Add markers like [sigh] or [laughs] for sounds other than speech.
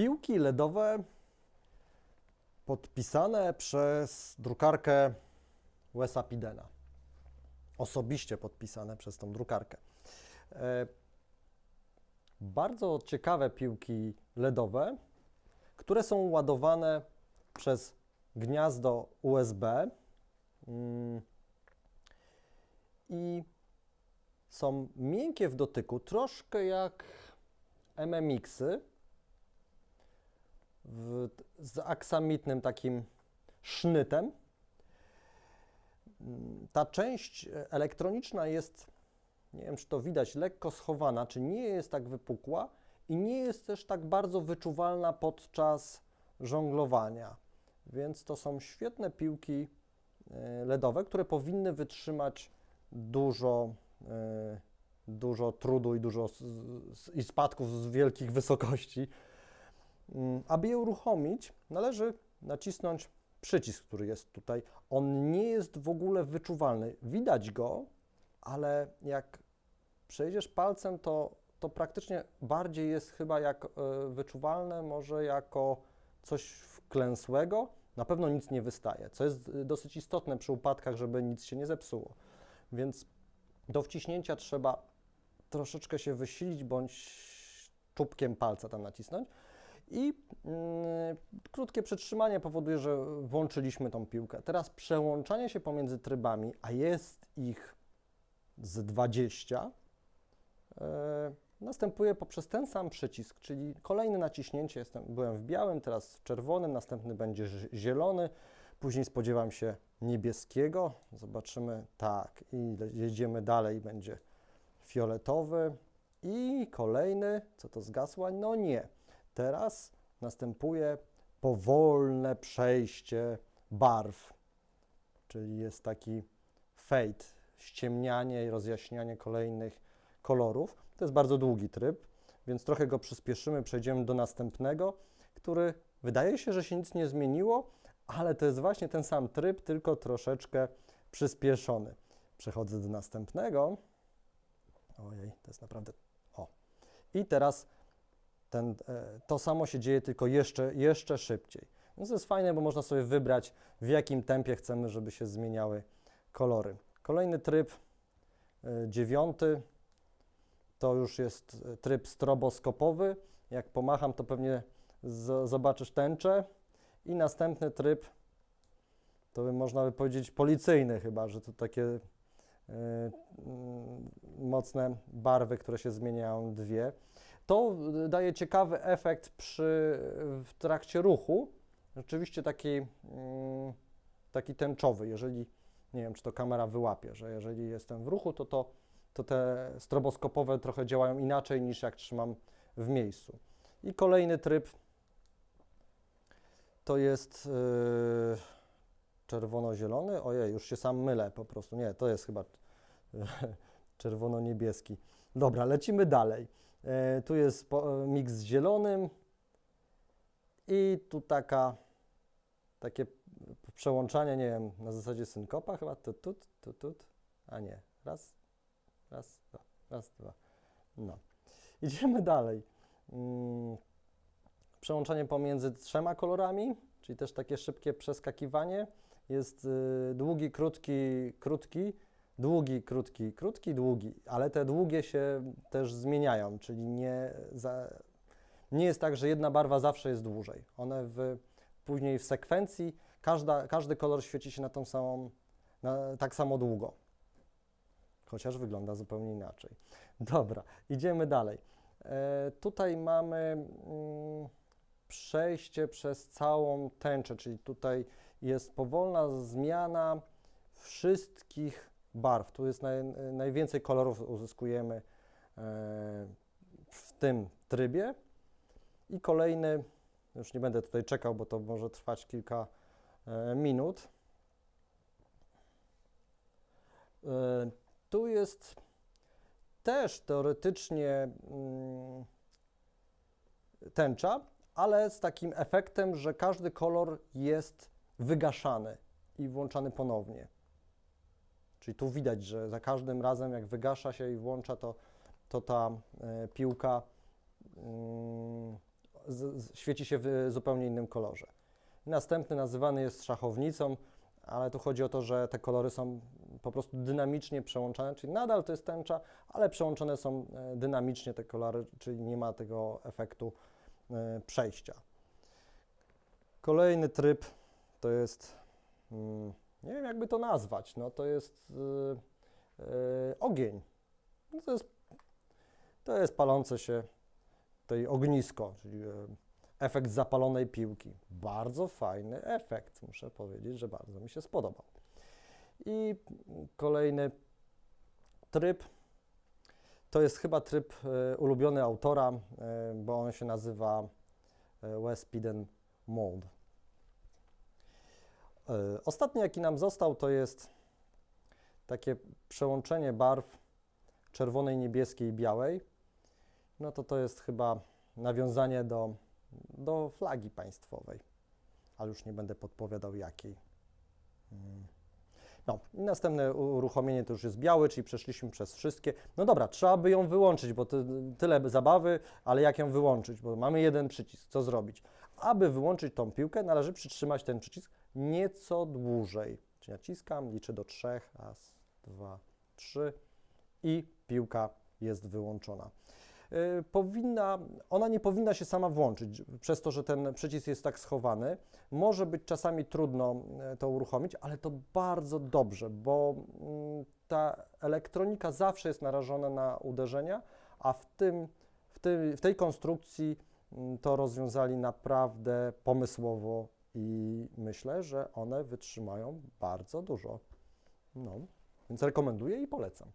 Piłki LEDowe podpisane przez drukarkę Wesa Pidena. Osobiście podpisane przez tą drukarkę. E, Bardzo ciekawe piłki LEDowe, które są ładowane przez gniazdo USB mm, i są miękkie w dotyku, troszkę jak MMX-y, w, z aksamitnym takim sznytem. Ta część elektroniczna jest, nie wiem czy to widać, lekko schowana, czy nie jest tak wypukła i nie jest też tak bardzo wyczuwalna podczas żonglowania. Więc to są świetne piłki e, LEDowe, które powinny wytrzymać dużo, e, dużo trudu i dużo i spadków z wielkich wysokości. Mm, Aby je uruchomić, należy nacisnąć przycisk, który jest tutaj. On nie jest w ogóle wyczuwalny. Widać go, ale jak przejdziesz palcem, to, to praktycznie bardziej jest chyba jak e, wyczuwalne, może jako coś wklęsłego. Na pewno nic nie wystaje, co jest e, dosyć istotne przy upadkach, żeby nic się nie zepsuło. Więc do wciśnięcia trzeba troszeczkę się wysilić bądź czubkiem palca tam nacisnąć. I mm, krótkie przytrzymanie powoduje, że włączyliśmy tą piłkę. Teraz przełączanie się pomiędzy trybami, a jest ich z 20, e, następuje poprzez ten sam przycisk, czyli kolejne naciśnięcie. Jestem, byłem w białym, teraz w czerwonym, następny będzie zielony, później spodziewam się niebieskiego. Zobaczymy, tak, i jedziemy dalej, będzie fioletowy i kolejny, co to zgasła? No nie. Teraz następuje powolne przejście barw, czyli jest taki fade, ściemnianie i rozjaśnianie kolejnych kolorów. To jest bardzo długi tryb, więc trochę go przyspieszymy, przejdziemy do następnego, który wydaje się, że się nic nie zmieniło, ale to jest właśnie ten sam tryb, tylko troszeczkę przyspieszony. Przechodzę do następnego. Ojej, to jest naprawdę. O. I teraz ten, e, to samo się dzieje, tylko jeszcze, jeszcze szybciej. Więc to jest fajne, bo można sobie wybrać, w jakim tempie chcemy, żeby się zmieniały kolory. Kolejny tryb, e, dziewiąty, to już jest e, tryb stroboskopowy. Jak pomacham, to pewnie zobaczysz tęczę. I następny tryb, to by można by powiedzieć policyjny chyba, że to takie e, mm, mocne barwy, które się zmieniają, dwie. To y, daje ciekawy efekt przy, w trakcie ruchu. Rzeczywiście taki, mm, taki tęczowy, jeżeli, nie wiem, czy to kamera wyłapie, że jeżeli jestem w ruchu, to, to, to te stroboskopowe trochę działają inaczej niż jak trzymam w miejscu. I kolejny tryb to jest yy, czerwono-zielony. Ojej, już się sam mylę po prostu. Nie, to jest chyba [laughs] czerwono-niebieski. Dobra, lecimy dalej. E, tu jest miks z zielonym i tu taka, takie przełączanie, nie wiem, na zasadzie synkopa chyba, tu, tu, tu, tu, a nie, raz, raz, dwa, raz, dwa, no. Idziemy [laughs] dalej. Mm, przełączanie pomiędzy trzema kolorami, czyli też takie szybkie przeskakiwanie. Jest y, długi, krótki, krótki, długi, krótki, krótki, długi, ale te długie się też zmieniają, czyli nie, za, nie jest tak, że jedna barwa zawsze jest dłużej. One w, później w sekwencji, każda, każdy kolor świeci się na tą samą, na, tak samo długo. Chociaż wygląda zupełnie inaczej. Dobra, idziemy dalej. E, tutaj mamy mm, przejście przez całą tęczę, czyli tutaj jest powolna zmiana wszystkich barw. Tu jest naj, najwięcej kolorów uzyskujemy e, w tym trybie. I kolejny, już nie będę tutaj czekał, bo to może trwać kilka e, minut. E, tu jest też teoretycznie mm, tęcza, ale z takim efektem, że każdy kolor jest wygaszany i włączany ponownie. Czyli tu widać, że za każdym razem, jak wygasza się i włącza, to, to ta e, piłka mm, z, z, świeci się w zupełnie innym kolorze. Następny nazywany jest szachownicą, ale tu chodzi o to, że te kolory są po prostu dynamicznie przełączane, czyli nadal to jest tęcza, ale przełączone są e, dynamicznie te kolory, czyli nie ma tego efektu e, przejścia. Kolejny tryb to jest, mm, nie wiem jakby to nazwać, no to jest y, y, ogień. No to, jest, to jest palące się tej ognisko, czyli y, efekt zapalonej piłki. Bardzo fajny efekt, muszę powiedzieć, że bardzo mi się spodobał. I kolejny tryb to jest chyba tryb y, ulubiony autora, y, bo on się nazywa y, West Piden Mold. Y, Ostatni, jaki nam został, to jest takie przełączenie barw czerwonej, niebieskiej i białej. No to to jest chyba nawiązanie do, do flagi państwowej, ale już nie będę podpowiadał jakiej. Mm. No i następne uruchomienie to już jest biały, czyli przeszliśmy przez wszystkie. No dobra, trzeba by ją wyłączyć, bo tyle zabawy, ale jak ją wyłączyć? Bo mamy jeden przycisk, co zrobić? Aby wyłączyć tą piłkę, należy przytrzymać ten przycisk nieco dłużej. Czyli naciskam, liczę do trzech, raz, dwa, trzy i piłka jest wyłączona. Y, Powinna, ona nie powinna się sama włączyć, przez to, że ten przycisk jest tak schowany. Może być czasami trudno y, to uruchomić, ale to bardzo dobrze, bo mm, ta elektronika zawsze jest narażona na uderzenia, a w, tym, w, tej, w tej konstrukcji mm, to rozwiązali naprawdę pomysłowo i myślę, że one wytrzymają bardzo dużo. No, więc rekomenduję i polecam.